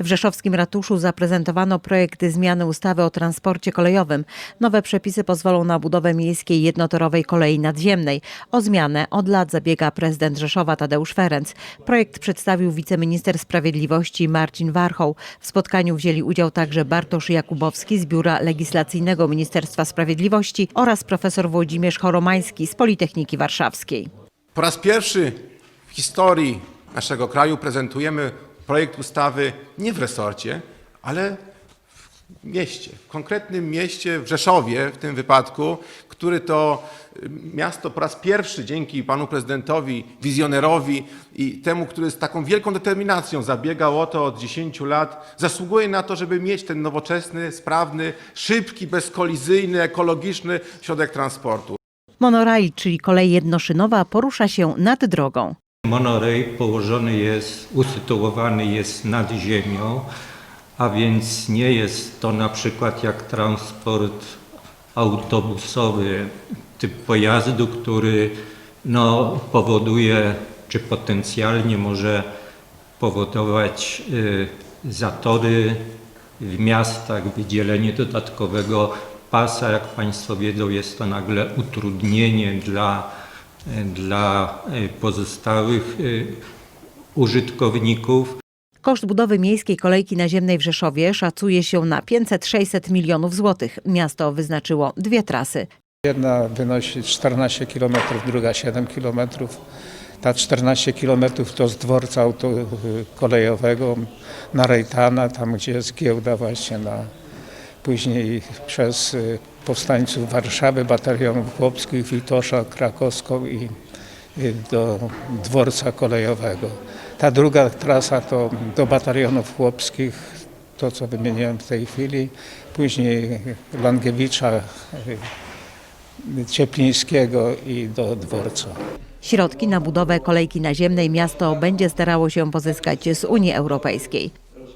W rzeszowskim ratuszu zaprezentowano projekt zmiany ustawy o transporcie kolejowym. Nowe przepisy pozwolą na budowę miejskiej jednotorowej kolei nadziemnej. O zmianę od lat zabiega prezydent Rzeszowa Tadeusz Ferenc. Projekt przedstawił wiceminister sprawiedliwości Marcin Warchoł. W spotkaniu wzięli udział także Bartosz Jakubowski z Biura Legislacyjnego Ministerstwa Sprawiedliwości oraz profesor Włodzimierz Choromański z Politechniki Warszawskiej. Po raz pierwszy w historii naszego kraju prezentujemy projekt ustawy nie w resorcie, ale w mieście, w konkretnym mieście, w Rzeszowie w tym wypadku, który to y, miasto po raz pierwszy dzięki panu prezydentowi, wizjonerowi i temu, który z taką wielką determinacją zabiegał o to od 10 lat, zasługuje na to, żeby mieć ten nowoczesny, sprawny, szybki, bezkolizyjny, ekologiczny środek transportu. Monorail, czyli kolej jednoszynowa, porusza się nad drogą. Monorail położony jest, usytuowany jest nad ziemią, a więc nie jest to na przykład jak transport autobusowy, typ pojazdu, który no, powoduje, czy potencjalnie może powodować y, zatory w miastach, wydzielenie dodatkowego pasa. Jak Państwo wiedzą, jest to nagle utrudnienie dla, dla y, pozostałych y, użytkowników. Koszt budowy miejskiej kolejki naziemnej w Rzeszowie szacuje się na 500-600 milionów złotych. Miasto wyznaczyło dwie trasy. Jedna wynosi 14 km, druga 7 km. Ta 14 km to z dworca auto, kolejowego na Rejtana, tam gdzie jest giełda właśnie na później przez y, powstańców Warszawy, batalionów chłopskich, Witosza, Krakowską i y, do dworca kolejowego. Ta druga trasa to do batalionów chłopskich, to co wymieniłem w tej chwili, później Langiewicza, y, Cieplińskiego i do dworca. Środki na budowę kolejki naziemnej miasto będzie starało się pozyskać z Unii Europejskiej.